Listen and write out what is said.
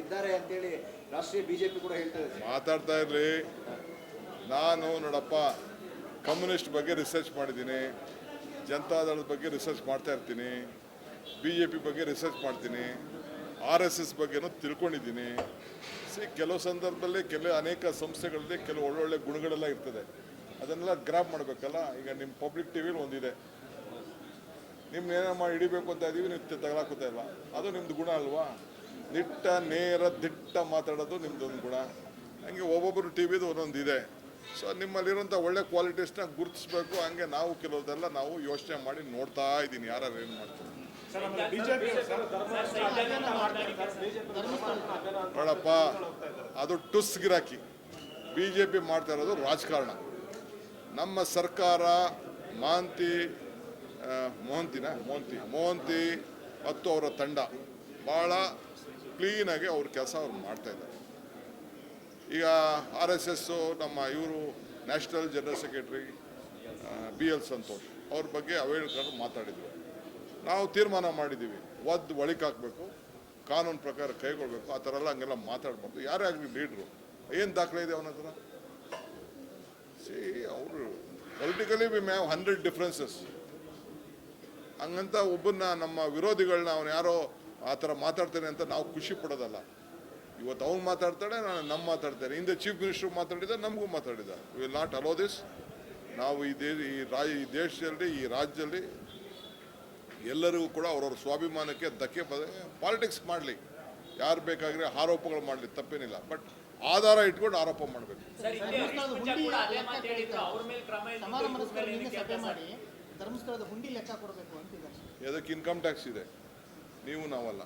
ಇದ್ದಾರೆ ಅಂತೇಳಿ ರಾಷ್ಟ್ರೀಯ ಬಿಜೆಪಿ ಕೂಡ ಹೇಳ್ತಾ ಇದೆ. ಮಾತಾಡ್ತಾ ಇರಲಿ. ನಾನು ನೋಡಪ್ಪ ಕಮ್ಯುನಿಸ್ಟ್ ಬಗ್ಗೆ ರಿಸರ್ಚ್ ಮಾಡಿದ್ದೀನಿ. ಜನತಾದಳದ ಬಗ್ಗೆ ರಿಸರ್ಚ್ ಮಾಡ್ತಾ ಇರ್ತೀನಿ. ಬಿ ಜೆ ಪಿ ಬಗ್ಗೆ ರಿಸರ್ಚ್ ಮಾಡ್ತೀನಿ. ಆರ್ ಎಸ್ ಎಸ್ ಬಗ್ಗೆನೂ ತಿಳ್ಕೊಂಡಿದ್ದೀನಿ. ಸಿ ಕೆಲವು ಸಂದರ್ಭದಲ್ಲಿ ಕೆಲವು ಅನೇಕ ಸಂಸ್ಥೆಗಳಲ್ಲಿ ಕೆಲವು ಒಳ್ಳೊಳ್ಳೆ ಗುಣಗಳೆಲ್ಲ ಇರ್ತದೆ. ಅದನ್ನೆಲ್ಲ ಗ್ರಾಪ್ ಮಾಡಬೇಕಲ್ಲ? ಈಗ ನಿಮ್ಮ ಪಬ್ಲಿಕ್ ಟಿ ವಿಲಿ ಒಂದಿದೆ. ನಿಮ್ನ ಏನೋ ಮಾಡಿ ಹಿಡಿಬೇಕು ಅಂತ ಇದೀವಿ ನೀವು ತಗಲಾಕೋತಾ ಇಲ್ಲ. ಅದು ನಿಮ್ದು ಗುಣ ಅಲ್ವಾ? ದಿಟ್ಟ ನೇರ ದಿಟ್ಟ ಮಾತಾಡೋದು ನಿಮ್ದು ಒಂದು ಗುಣ. ಹಂಗೆ ಒಬ್ಬೊಬ್ಬರು ಟಿ ವಿದು ಒಂದೊಂದು ಇದೆ. ಸೊ ನಿಮ್ಮಲ್ಲಿರುವಂಥ ಒಳ್ಳೆ ಕ್ವಾಲಿಟೀಸ್ನ ಗುರುತಿಸ್ಬೇಕು. ಹಂಗೆ ನಾವು ಕೆಲವುದೆಲ್ಲ ನಾವು ಯೋಚನೆ ಮಾಡಿ ನೋಡ್ತಾ ಇದ್ದೀನಿ. ಯಾರು ಏನು ಮಾಡ್ತಾರೆ? ನೋಡಪ್ಪ ಅದು ಟುಸ್ ಗಿರಾಕಿ. ಬಿ ಜೆ ಪಿ ಮಾಡ್ತಾ ಇರೋದು ರಾಜಕಾರಣ. ನಮ್ಮ ಸರ್ಕಾರ ಮಾಂತಿ ಮೋಹಂತಿನ, ಮೋಹಂತಿ. ಮೋಹಂತಿ ಮತ್ತು ಅವರ ತಂಡ ಭಾಳ ಕ್ಲೀನಾಗಿ ಅವ್ರ ಕೆಲಸ ಅವ್ರು ಮಾಡ್ತಾ ಇದ್ದಾರೆ. ಈಗ ಆರ್ ಎಸ್ ಎಸ್ಸು ನಮ್ಮ ಇವರು national general secretary B L Santosh ಅವ್ರ ಬಗ್ಗೆ ಅವೇಳ್ಕೊಂಡು ಮಾತಾಡಿದ್ರು. ನಾವು ತೀರ್ಮಾನ ಮಾಡಿದ್ದೀವಿ. ಒದ್ದು ಒಳಿಕ್ ಹಾಕಬೇಕು, ಕಾನೂನು ಪ್ರಕಾರ ಕೈಗೊಳ್ಬೇಕು, ಆ ಥರ ಎಲ್ಲ ಹಂಗೆಲ್ಲ ಮಾತಾಡ್ಬಾರ್ದು. ಯಾರೇ ಆಗಲಿ ಲೀಡ್ರು. ಏನು ದಾಖಲೆ ಇದೆ ಅವನ ಹತ್ರ? ಸಿ, ಅವರು politically we may have hundred differences ಹಂಗಂತ ಒಬ್ಬನ್ನ ನಮ್ಮ ವಿರೋಧಿಗಳನ್ನ ಅವನು ಯಾರೋ ಆ ಥರ ಮಾತಾಡ್ತಾನೆ ಅಂತ ನಾವು ಖುಷಿ ಪಡೋದಲ್ಲ. ಇವತ್ತು ಅವ್ನು ಮಾತಾಡ್ತಾಳೆ ನಾನು ನಮ್ಮ ಮಾತಾಡ್ತೇನೆ. ಹಿಂದೆ ಚೀಫ್ ಮಿನಿಸ್ಟರ್ ಮಾತಾಡಿದ ನಮಗೂ ಮಾತಾಡಿದ ವಿಲ್ ನಾಟ್ ಅಲೋ ದಿಸ್ ನಾವು ಈ ದೇ ಈ ರಾ ಈ ದೇಶದಲ್ಲಿ ಈ ರಾಜ್ಯದಲ್ಲಿ ಎಲ್ಲರಿಗೂ ಕೂಡ ಅವ್ರವ್ರ ಸ್ವಾಭಿಮಾನಕ್ಕೆ ಧಕ್ಕೆ ಬದ ಪಾಲಿಟಿಕ್ಸ್ ಮಾಡಲಿ. ಯಾರು ಬೇಕಾದ್ರೆ ಆರೋಪಗಳು ಮಾಡಲಿ ತಪ್ಪೇನಿಲ್ಲ. ಬಟ್ ಆಧಾರ ಇಟ್ಕೊಂಡು ಆರೋಪ ಮಾಡಬೇಕು. ಧರ್ಮಸ್ಥಳದ ಹುಂಡಿ ಲೆಕ್ಕ ಕೊಡಬೇಕು ಅಂತಿದ್ದಾರೆ. ಅದಕ್ಕೆ ಇನ್ಕಮ್ ಟ್ಯಾಕ್ಸ್ ಇದೆ? ನೀವು ನಾವಲ್ಲ.